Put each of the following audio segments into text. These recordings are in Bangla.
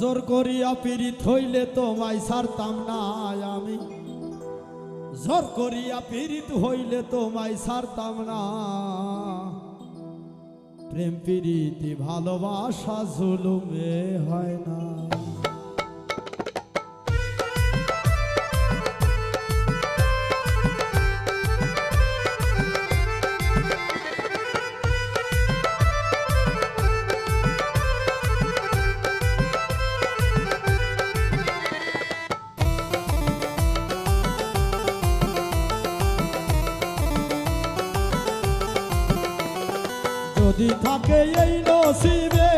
জোর করিয়া পীড়িত হইলে তোমায় সারতাম না আমি। জোর করিয়া পীড়িত হইলে তোমায় সারতাম না। প্রেম, প্রীতি, ভালোবাসা, জুলুমে হয় না। যদি থাকে এই নসিবে,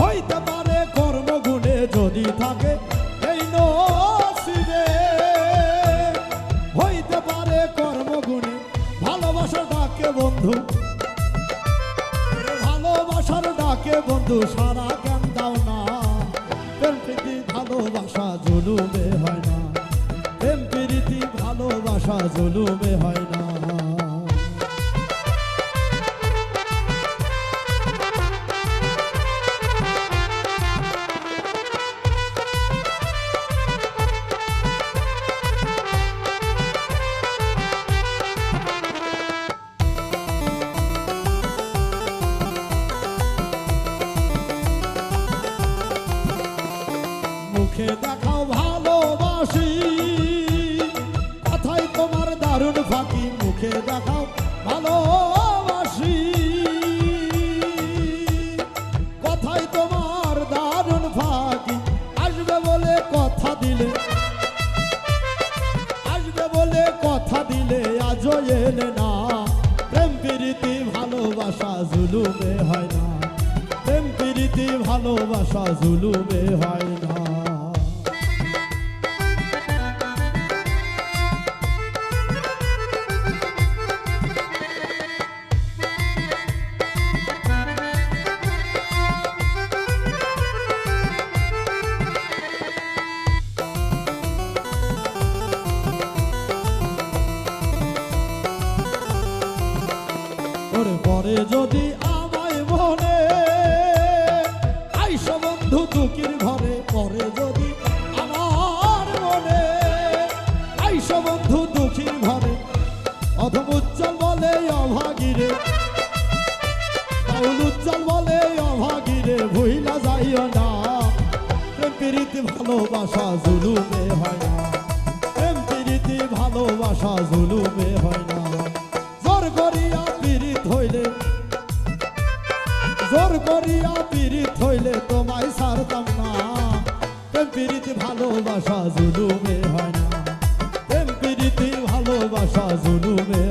হইতে পারে কর্মগুণে যদি থাকে এই নসিবে। হইতে পারে কর্মগুণে ভালোবাসার ডাকে বন্ধু, ভালোবাসার ডাকে বন্ধু, সারা জ্ঞান দাও না। প্রেম প্রীতি ভালোবাসা জুলুমে হয় না। প্রেম প্রীতি ভালোবাসা জুলুমে হয় না। দেখাও কথাই তোমার মুখে দেখাও কথাই তোমার আসবে বলে কথা দিলে। আসবে বলে কথা দিলে না। ভালোবাসা জুলুমে হয় না। প্রেম, প্রীতি, ভালোবাসা জুলুমে হয় না। ওরে পরে যদি আমায় মনে আইস বন্ধু দুঃখীর ঘরে, পরে যদি আমার মনে, আইস বন্ধু দুঃখীর ঘরে। অধম উজ্জ্বল বলে, অভাগিরে। বাউল উজ্জ্বল বলে, অভাগিরে, ভুইলা যাইও না। প্রেম ভালোবাসা জুলুমে হয় না। প্রেম প্রীতি ভালোবাসা জুলুমে জোর করিয়া পিরিত হইলে তোমায় সারতাম না। প্রেম পিরিত ভালোবাসা জুলুমে হয় না। প্রেম প্রীতি ভালোবাসা জুলুমে